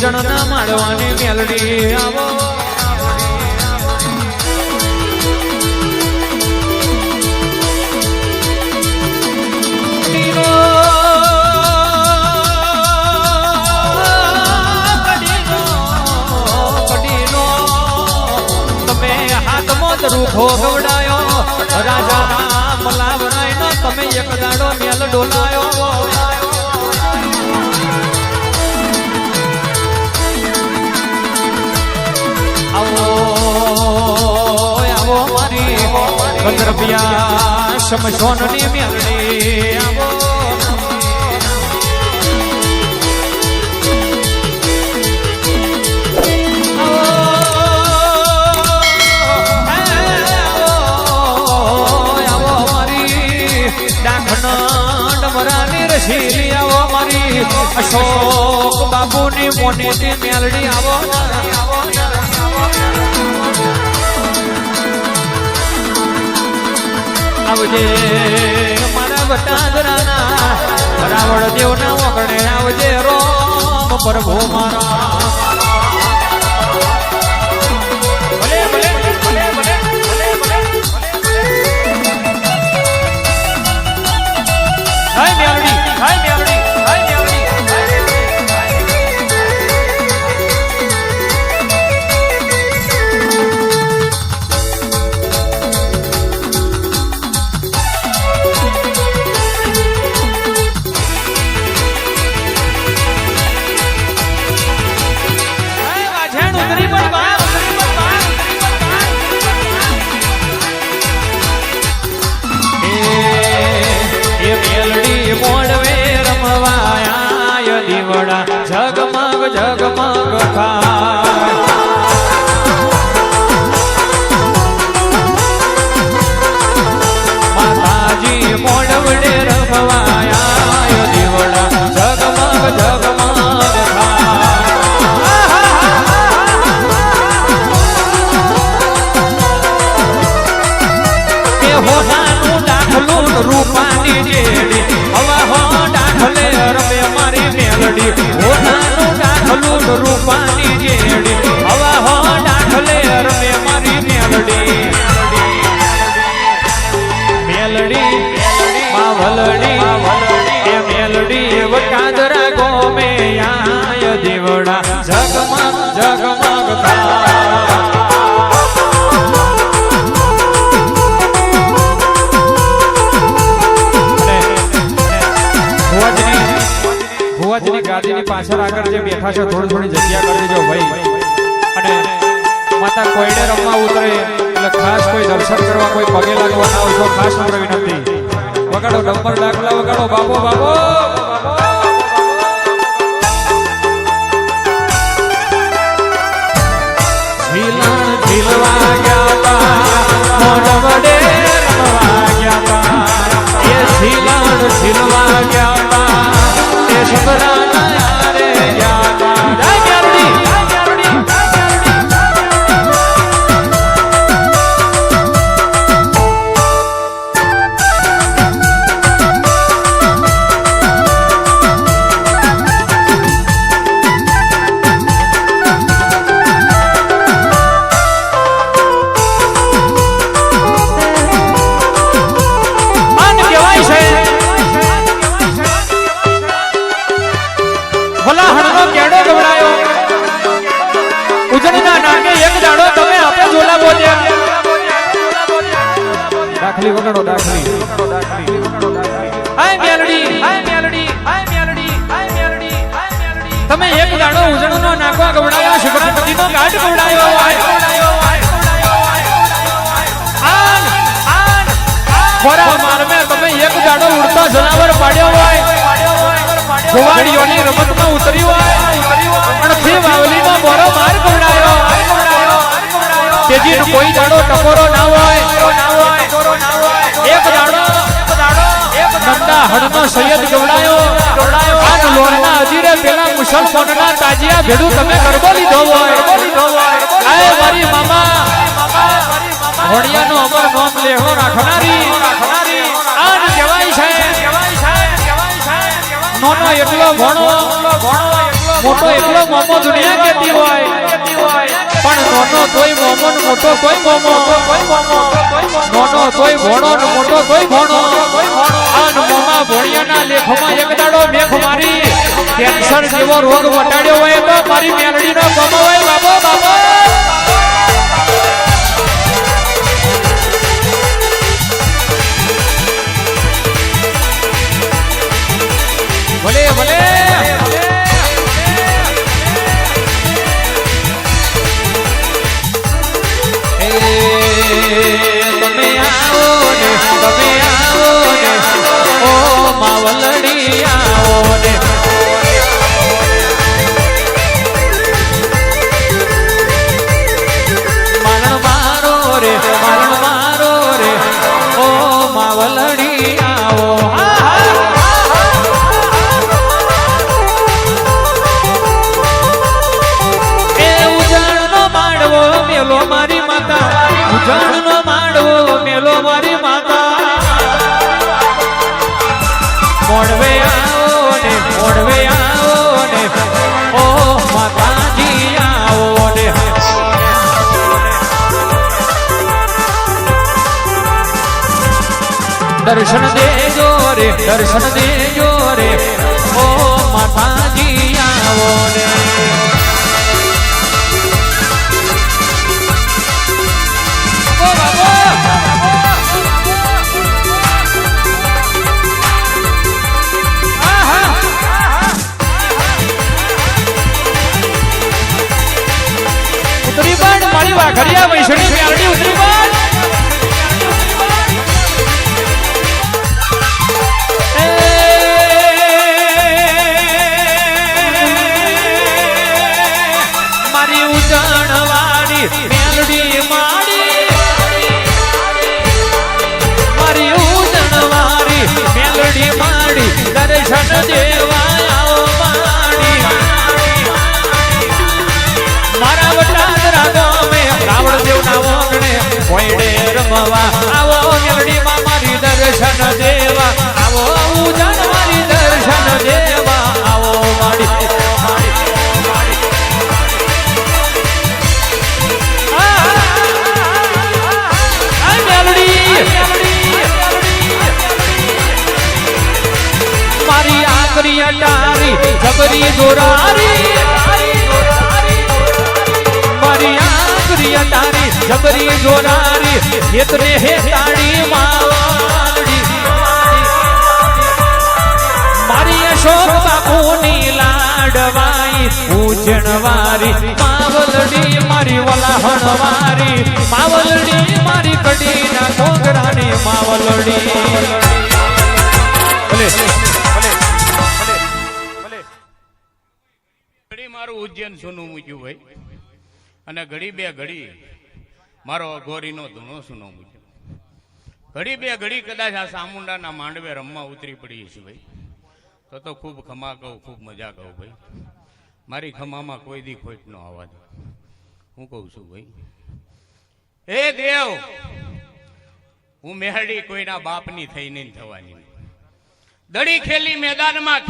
ઉજ્જણ ના માળવાની મેલડી આવો. રૂખો ગવડાયો રાજા મલાવરાય તમે એક દાડો મેલ ડોલાયો. આવો આવો મારી કંદરપિયા શમશોનની મેલડી આવો આવો રસીલી આવો મારી અશોક બાબુની મોની મેલડી આવો આવજે મારા વટાદરાના રાવણ દેવના ઓગણે આવજે રોમ પ્રભુ મારા. ભલે ભલે ભલે ભલે જગમગ થાય. માતાજી મોડવડે હોનાનું રૂપાની જેડી ભુવાજીની પાછળ આગળ જે બેઠા છે, થોડી થોડી જગ્યા કરી દેજો ભાઈ. અને માતા કોઈને રમવા ઉતરે, એટલે ખાસ કોઈ દર્શન કરવા કોઈ પગે લાગવા ના હોય ખાસ નમ્ર વિનંતી. વગાડો નંબર દાખલા વગાડો, બાબો બાબો. ઝીલણ ઝીલવા ગયા તા, મોઢ વડે રમવા ગયા તા. દાખલી વગાડો દાખલી હાય મેલડી હાય મેલડી હાય મેલડી હાય મેલડી હાય મેલડી તમે એક દાડો ઉજણનો નાકવા ગવડાયો શુક્રપતિનો ગાઢ ગવડાયો આન આન ખોરા મારમે તમે એક દાડો ઉડતો જનાવર પાડ્યો હોય ગોવાળીઓની રમતમાં ઉતર્યું હોય પણ ફી વાવલીનો મોરો માર ગવડાયો તેજી કોઈ દાડો ટકોરો ના હોય. નંદા હડનો સૈયદ ગવડાયો. આજ લોરના અજીરે પેલા મુસલમાનના તાજિયા ભેડું તમે ગરબો લીધો હોય. આય મારી મામા. હોડિયાનો અમર નોમ લેહો રાખનારી. આજ કહેવાય છે. નોનો એટલો ભણો મોટો એટલો મોમો દુનિયા કેતી હોય. નાનો તોય મોમન, મોટો તોય મોમો. નાનો તોય ભોણો મોટો તોય ભોણો આન મોમા ભોણિયાના લેખમાં એક દાડો મેખ મારી. કેન્સર જેવો રોગ વટાડ્યો હોય તો મારી મેલડીનો હોય બાબો બાબો મોડવે આવો ને મોડવે આવો ને ઓ માતાજી આવો ને દર્શન દેજો રે, દર્શન દેજો રે. વાઘરિયા વૈષ્ણવી મેરડી ઉતરી જબરી દોરારી, મારી અટારી, જબરી દોરારી હેતને હે તાળી માવાડી મારી અશોક બાપુની લાડવાઈ પૂજણવારી માવલડી મારી વલાહણવારી, માવલડી મારી કડીના કોંગરાની માવલડી. મારું ઉજ્જૈન સોનું મૂક્યું ભાઈ. અને ઘડી બે ઘડી મારો ગોરીનો ધૂણો સૂનો મૂક્યો. ઘડી બે ઘડી કદાચ આ સામુંડાના માંડવે રમવા ઉતરી પડીએ છીએ ભાઈ. તો તો ખૂબ ખમા કહું, ખૂબ મજા કહું ભાઈ. મારી ખમામાં કોઈ દી ખોટ નો આવવા હું કહું છું ભાઈ, હે દેવ, હું મેહડી કોઈના બાપની થઈને થવાની. દડી ખેલી મેદાનમાં